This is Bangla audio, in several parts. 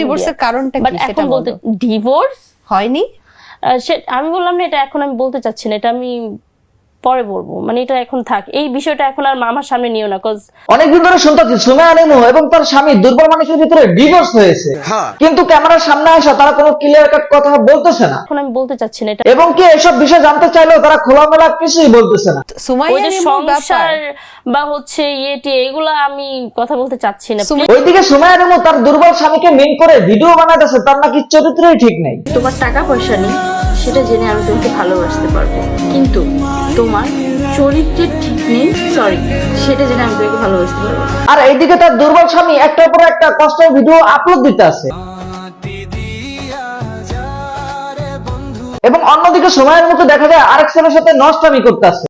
ডিভোর্সের কারণটা বাট এখন বলতে বলতে ডিভোর্স হয়নি? সে আমি বললাম না এটা এখন আমি বলতে চাচ্ছি না এটা আমি পরে বলব। মানে এটা এখন থাক। এই বিষয়টা এখন আর মামার সামনে নিও না কজ অনেকদিন ধরে শুনতেছি সুমাইয়া আনিমু এবং তার স্বামী দুর্বল মানুষের ভিতরে ডিভোর্স হয়েছে। কিন্তু ক্যামেরার সামনে আসা তারা কোনো ক্লিয়ার কাট কথা বলতেছে না। এখন আমি বলতে চাচ্ছি না এটা এবং কি এসব বিষয় জানতে চাইলেও তারা খোলামেলা কিছুই বলতেছে না। ওই সুমাইয়া যে ব্যাপার। সংসার বা হচ্ছে ইয়েটি এগুলা আমি কথা বলতে চাচ্ছি না। ওইদিকে সুমাইয়া আনিমু তার দুর্বল স্বামীকে মিন করে ভিডিও বানাইতেছে তার নাকি চরিত্রই ঠিক নেই। তোমার টাকা পয়সা নেই। সেটা জেনে আমি তোমাকে ভালোবাসতে পারব। কিন্তু তোমার চরিত্রের ঠিক নেই সরি সেটা জেনে আমি তোমাকে ভালোবাসতে পারব আর এইদিকে তার দুর্বল স্বামী, একটার পর একটা কষ্ট ভিডিও আপলোড দিতে আছে। এবং অন্যদিকে সময়ের মতো দেখা যায় আরেক ছেলের সাথে নষ্টামি করতে আছে।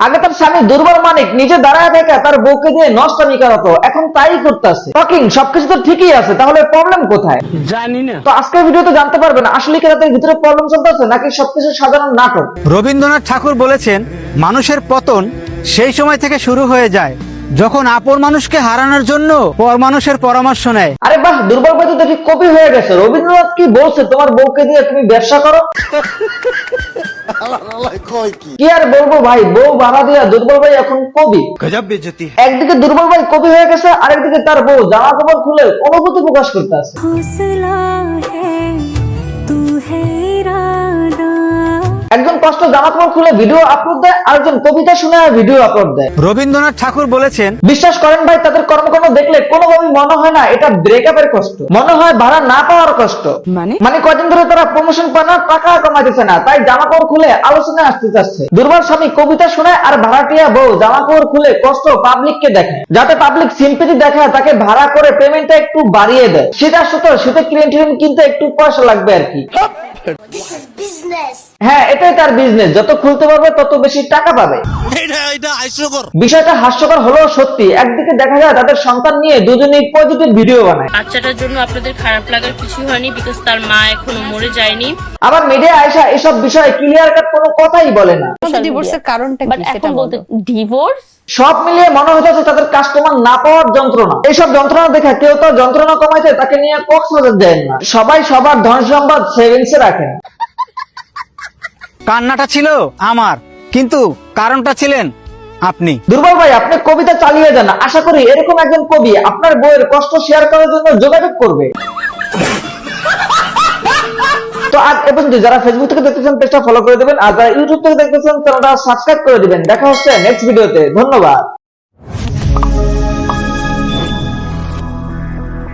আগে তার স্বামী দুর্বল মানিক নিজে দাঁড়ায় থেকে তার বউকে দিয়ে নষ্টামি করাতো এখন তাই করতেছে। টকিং সবকিছু তো ঠিকই আছে তাহলে প্রবলেম কোথায়? জানি না। তো আজকের ভিডিওতে জানতে পারবেন আসলে কি তাদের ভিতরে প্রবলেম চলতেছে নাকি সবকিছু সাধারণ নাটক? রবীন্দ্রনাথ ঠাকুর বলেছেন মানুষের পতন সেই সময় থেকে শুরু হয়ে যায়। যখন আপন মানুষকে হারানোর জন্য পর মানুষের পরামর্শ নেয়। আরে বাহ দুর্বল ভাই তো দেখি কপি হয়ে গেছে। রবীন্দ্রনাথ কি বলছে? তোমার বউকে দিয়ে তুমি ব্যবসা করো? কি আর বলব ভাই? বউ ভাড়া দিয়া দুর্বল ভাই এখন কবি। একদিকে দুর্বল ভাই কবি হয়ে গেছে আরেকদিকে তার বউ জামা কাপড় খুলে অনুভূতি প্রকাশ করতে আছে কষ্ট জামা কাপড় খুলে ভিডিও আপলোড দেয় আরেকজন কবিতা শুনে ভিডিও আপলোড দেয়। রবীন্দ্রনাথ ঠাকুর বলেছেন বিশ্বাস করেন ভাই তাদের কর্মকাণ্ড দেখলে কোনোভাবেই মনে হয় না এটা ব্রেকআপের কষ্ট। মনে হয় ভাড়া না পাওয়ার কষ্ট। মানে? মানে কয়দিন ধরে তারা প্রমোশন পায় না টাকা কামাইতেছে না তাই জামা কাপড় খুলে আলোচনায় আসতে চাচ্ছে। দুর্বল স্বামী কবিতা শোনায় আর ভাড়াটিয়া বউ জামা কাপড় খুলে কষ্ট পাবলিককে দেখে। যাতে পাবলিক সিম্পেথি দেখায় তাকে ভাড়া করে পেমেন্টটা একটু বাড়িয়ে দেয়। সেটা সত্য সেটা ক্লিয়েন্ট কিনতে একটু পয়সা লাগবে আর কি। হ্যাঁ এটাই তার বিজনেস যত খুলতে পারবে তত বেশি টাকা পাবে। বিষয়টা হাস্যকর হলেও সত্যি একদিকে দেখা যায় তাদের সন্তান নিয়ে দুজনেই পজিটিভ ভিডিও বানায়। বাচ্চাটার জন্য আপনাদের খারাপ লাগার কিছু হয়নি বিকজ তার মা এখনও মরে যায়নি। আবার মিডিয়া আয়সা এসব বিষয়ে ক্লিয়ার কাট কোনো কথাই বলে না। ডিভোর্সের কারণটা কি সেটা বলতে ডিভোর্স সব মিলিয়ে মনে হচ্ছে তাদের কাস্টমার না পাওয়ার যন্ত্রণা। এইসব যন্ত্রণা দেখে কেউ তো যন্ত্রণা কমাইতে তাকে নিয়ে কক্সবাজার দেন না। সবাই সবার ধন সম্পদ সেভিংসে রাখেন কান্নাটা ছিল আমার, কিন্তু কারণটা ছিলেন আপনি। দুর্বল ভাই, আপনি কবিতা চালিয়ে যান। আশা করি এরকম একজন কবি আপনার বইয়ের কষ্ট শেয়ার করার জন্য যোগাযোগ করবে। তো আজ এ পর্যন্ত যারা ফেসবুক থেকে দেখতেছেন পেজটা ফলো করে দেবেন। আর যারা ইউটিউব থেকে দেখতেছেন তারা সাবস্ক্রাইব করে দিবেন। দেখা হচ্ছে নেক্সট ভিডিওতে ধন্যবাদ।